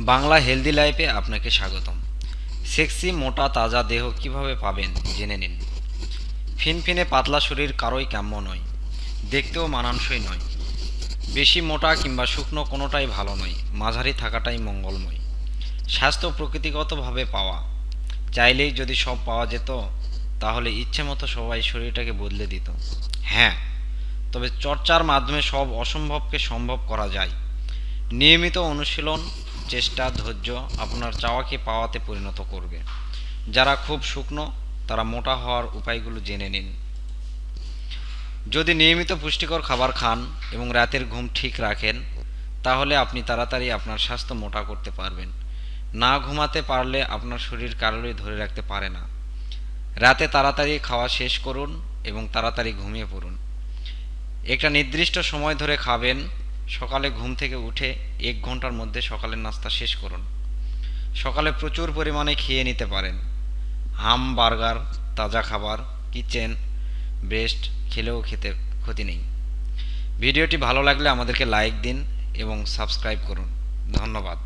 Bangla healthy লাইফে আপনাকে স্বাগতম। সেক্সি মোটা, তাজা দেহ কীভাবে পাবেন জেনে নিন। ফিনফিনে পাতলা শরীর কারোই কাম্য নয়, দেখতেও মানানসই নয়। বেশি মোটা কিংবা শুকনো কোনোটাই ভালো নয়, মাঝারি থাকাটাই মঙ্গলময়। স্বাস্থ্য প্রকৃতিগতভাবে পাওয়া। চাইলেই যদি সব পাওয়া যেত, তাহলে ইচ্ছে মতো সবাই শরীরটাকে বদলে দিত। হ্যাঁ তবে চর্চার মাধ্যমে সব অসম্ভবকে সম্ভব করা যায়। নিয়মিত অনুশীলন চেষ্টা, ধৈর্য আপনার চাওয়াকে পাওয়াতে পরিণত করবে। যারা খুব শুকনো, তারা মোটা হওয়ার উপায়গুলো জেনে নিন। যদি নিয়মিত পুষ্টিকর খাবার খান এবং রাতের ঘুম ঠিক রাখেন, তাহলে আপনি তাড়াতাড়ি আপনার স্বাস্থ্য মোটা করতে পারবেন। না ঘুমাতে পারলে আপনার শরীর কারোরই ধরে রাখতে পারে না। রাতে তাড়াতাড়ি খাওয়া শেষ করুন এবং তাড়াতাড়ি ঘুমিয়ে পড়ুন। একটা নির্দিষ্ট সময় ধরে খাবেন সকালে ঘুম থেকে উঠে এক ঘণ্টার মধ্যে সকালের নাস্তা শেষ করুন। সকালে প্রচুর পরিমাণে খেয়ে নিতে পারেন। হাম, বার্গার, তাজা খাবার, কিচেন, ব্রেস্ট খেলেও খেতে ক্ষতি নেই। ভিডিওটি ভালো লাগলে আমাদেরকে লাইক দিন এবং সাবস্ক্রাইব করুন। ধন্যবাদ।